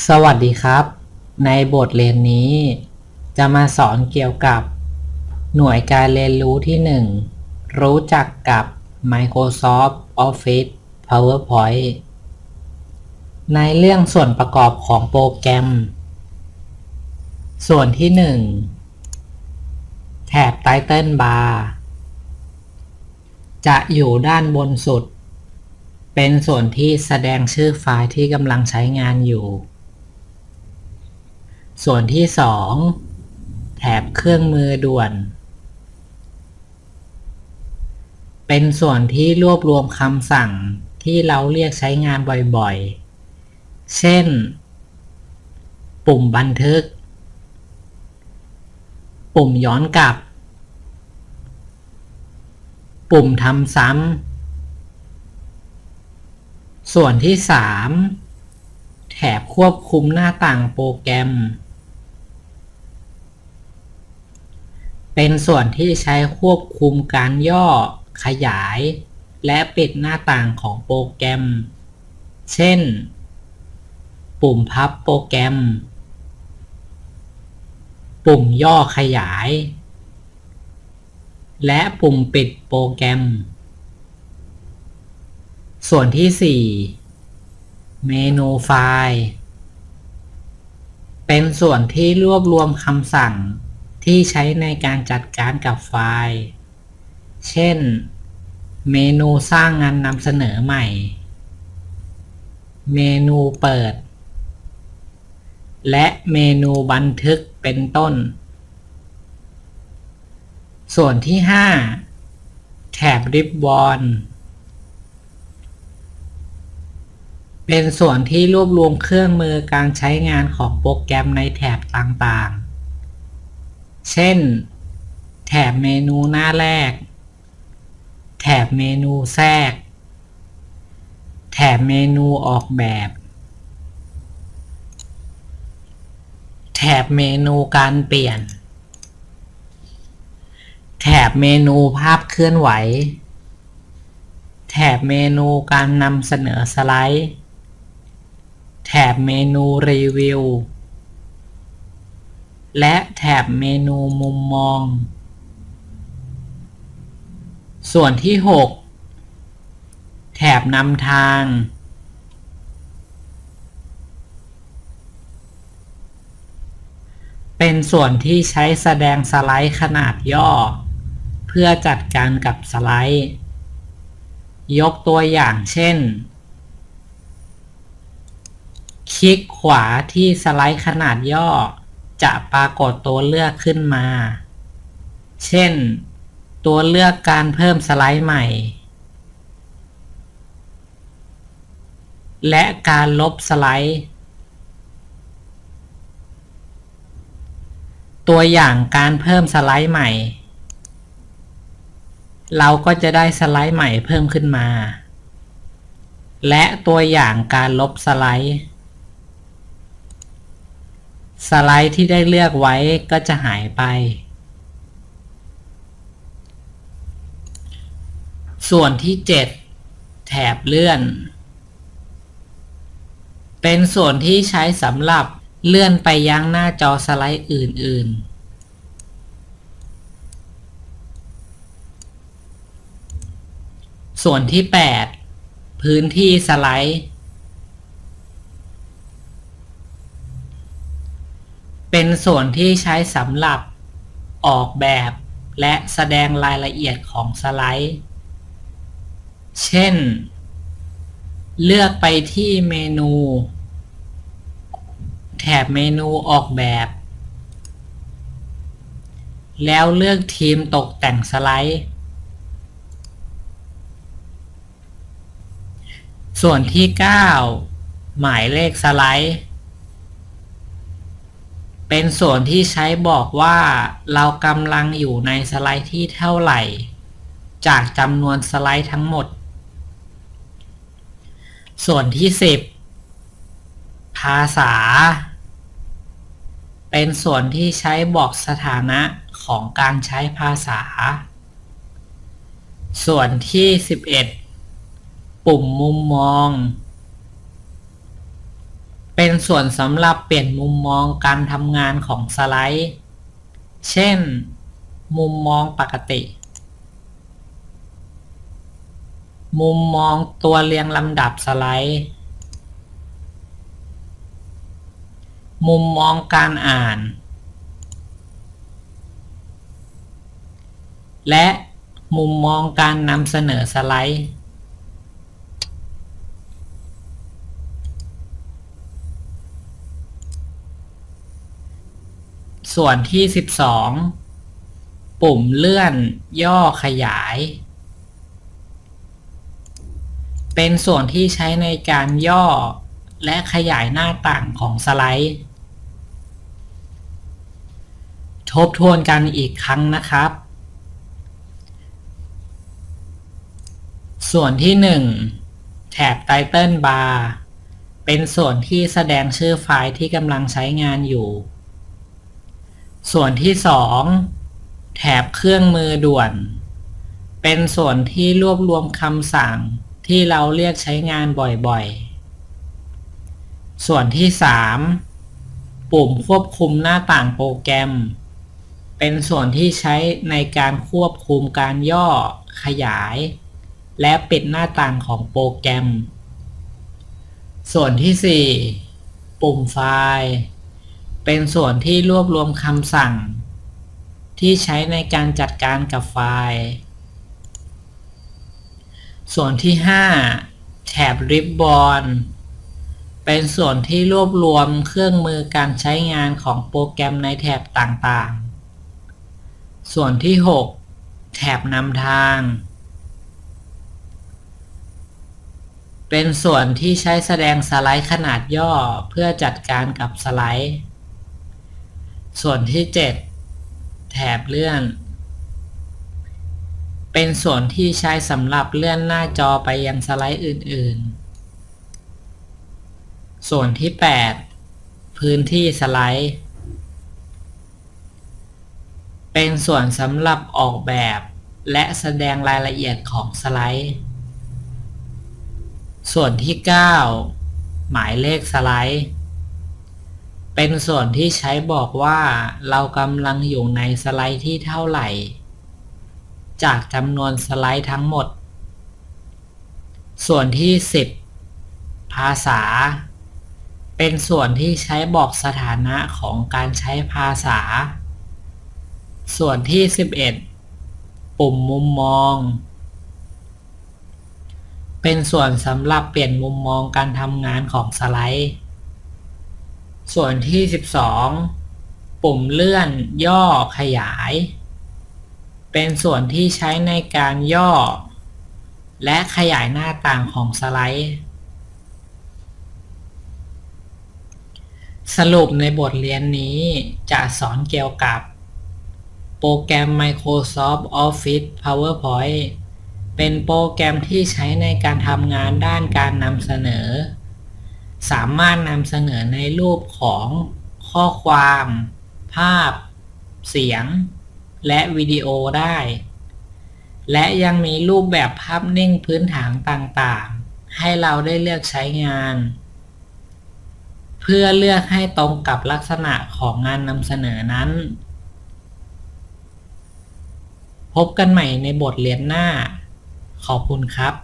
สวัสดีครับ ในบทเรียนนี้ จะมาสอนเกี่ยวกับ หน่วยการเรียนรู้ที่ 1 รู้จักกับ Microsoft Office PowerPoint ในเรื่องส่วนประกอบของโปรแกรม ส่วนที่ 1 แถบ Title Bar จะอยู่ด้านบนสุด เป็นส่วนที่แสดงชื่อไฟล์ที่กำลังใช้งานอยู่ ส่วนที่ 2 แถบเครื่องมือด่วน เป็นส่วนที่รวบรวมคำสั่งที่เราเรียกใช้งานบ่อยๆ เช่น ปุ่มบันทึก ปุ่มย้อนกลับ ปุ่มทำซ้ำ ส่วนที่ 3 แถบควบคุมหน้าต่างโปรแกรม เป็นส่วนที่ใช้ควบคุมการย่อ ขยาย และปิดหน้าต่างของโปรแกรม เช่น ปุ่มพับโปรแกรม ปุ่มย่อขยาย และปุ่มปิดโปรแกรม ส่วนที่ 4 เมนูไฟล์ เป็นส่วนที่รวบรวมคำสั่ง ที่ใช้ในการจัดการกับไฟล์ เช่น เมนูสร้างงานนำเสนอใหม่ เมนูเปิด และเมนูบันทึกเป็นต้น ส่วนที่ 5 แถบริบบอนเป็นส่วนที่รวบรวมเครื่องมือการใช้งานของโปรแกรมในแถบต่างๆ เช่น แถบเมนูหน้าแรก แถบเมนูแทรก แถบเมนูออกแบบ แถบเมนูการเปลี่ยน แถบเมนูภาพเคลื่อนไหว แถบเมนูการนำเสนอสไลด์ แถบเมนูรีวิว และแถบเมนูมุมมอง ส่วนที่ 6 แถบนำทาง เป็นส่วนที่ใช้แสดงสไลด์ขนาดย่อ เพื่อจัดการกับสไลด์ ยกตัวอย่างเช่น คลิกขวาที่สไลด์ขนาดย่อ จะปรากฏตัวเลือกขึ้นมา เช่น ตัวเลือกการเพิ่มสไลด์ใหม่ และการลบสไลด์ ตัวอย่างการเพิ่มสไลด์ใหม่ เราก็จะได้สไลด์ใหม่เพิ่มขึ้นมา และตัวอย่างการลบสไลด์ สไลด์ที่ได้เลือกไว้ก็จะหายไป ส่วนที่ 7 แถบเลื่อน เป็นส่วนที่ใช้สำหรับเลื่อนไปยังหน้าจอสไลด์อื่น ๆส่วนที่ 8 พื้นที่สไลด์ เป็นส่วนที่ใช้สำหรับออกแบบ และแสดงรายละเอียดของสไลด์ เช่น เลือกไปที่เมนู แถบเมนูออกแบบ แล้วเลือกทีมตกแต่งสไลด์ ส่วนที่ 9 หมายเลขสไลด์ เป็นส่วนที่ใช้บอกว่าเรากำลังอยู่ในสไลด์ที่เท่าไหร่ จากจำนวนสไลด์ทั้งหมด ส่วนที่ 10 ภาษา เป็นส่วนที่ใช้บอกสถานะของการใช้ภาษา ส่วนที่ 11 ปุ่มมุมมอง เป็นส่วนสำหรับเปลี่ยนมุมมองการทำงานของสไลด์ เช่น มุมมองปกติ มุมมองตัวเรียงลำดับสไลด์ มุมมองการอ่าน และมุมมองการนำเสนอสไลด์ ส่วนที่12ปุ่มเลื่อนย่อขยาย เป็นส่วนที่ใช้ในการย่อและขยายหน้าต่างของสไลด์ ทบทวนกันอีกครั้งนะครับ ส่วนที่1แถบ Title Bar เป็นส่วนที่แสดงชื่อไฟล์ที่กำลังใช้งานอยู่ ส่วนที่2แถบเครื่องมือด่วน เป็นส่วนที่รวบรวมคำสั่งที่เราเรียกใช้งานบ่อยๆ ส่วนที่3ปุ่มควบคุมหน้าต่างโปรแกรม เป็นส่วนที่ใช้ในการควบคุมการย่อ ขยาย และปิดหน้าต่างของโปรแกรม ส่วนที่ 4 ปุ่มไฟล์ เป็นส่วนที่รวบรวมคำสั่ง ที่ใช้ในการจัดการกับไฟล์ ส่วนที่ 5 แถบ Ribbon เป็นส่วนที่รวบรวมเครื่องมือการใช้งานของโปรแกรมในแถบต่างๆ ส่วนที่ 6 แถบนำทาง เป็นส่วนที่ใช้แสดงสไลด์ขนาดย่อเพื่อจัดการกับสไลด์ ส่วนที่ 7 แถบเลื่อน เป็นส่วนที่ใช้สำหรับเลื่อนหน้าจอไปยังสไลด์อื่น ๆ ส่วนที่ 8 พื้นที่สไลด์ เป็นส่วนสำหรับออกแบบ และแสดงรายละเอียดของสไลด์ ส่วนที่ 9 หมายเลขสไลด์ เป็นส่วนที่ใช้บอกว่าเรากำลังอยู่ในสไลด์ที่เท่าไหร่ จากจำนวนสไลด์ทั้งหมด ส่วนที่ 10 ภาษา เป็นส่วนที่ใช้บอกสถานะของการใช้ภาษา ส่วนที่ 11 ปุ่มมุมมอง เป็นส่วนสำหรับเปลี่ยนมุมมองการทำงานของสไลด์ ส่วนที่12ปุ่มเลื่อนย่อขยาย เป็นส่วนที่ใช้ในการย่อ และขยายหน้าต่างของสไลด์ สรุปในบทเรียนนี้จะสอนเกี่ยวกับ โปรแกรม Microsoft Office PowerPoint เป็นโปรแกรมที่ใช้ในการทำงานด้านการนำเสนอ สามารถนำเสนอในรูปของข้อความ ภาพ เสียง และวิดีโอได้ และยังมีรูปแบบภาพนิ่งพื้นฐานต่างๆ ให้เราได้เลือกใช้งาน เพื่อเลือกให้ตรงกับลักษณะของงานนำเสนอนั้น พบกันใหม่ในบทเรียนหน้า ขอบคุณครับ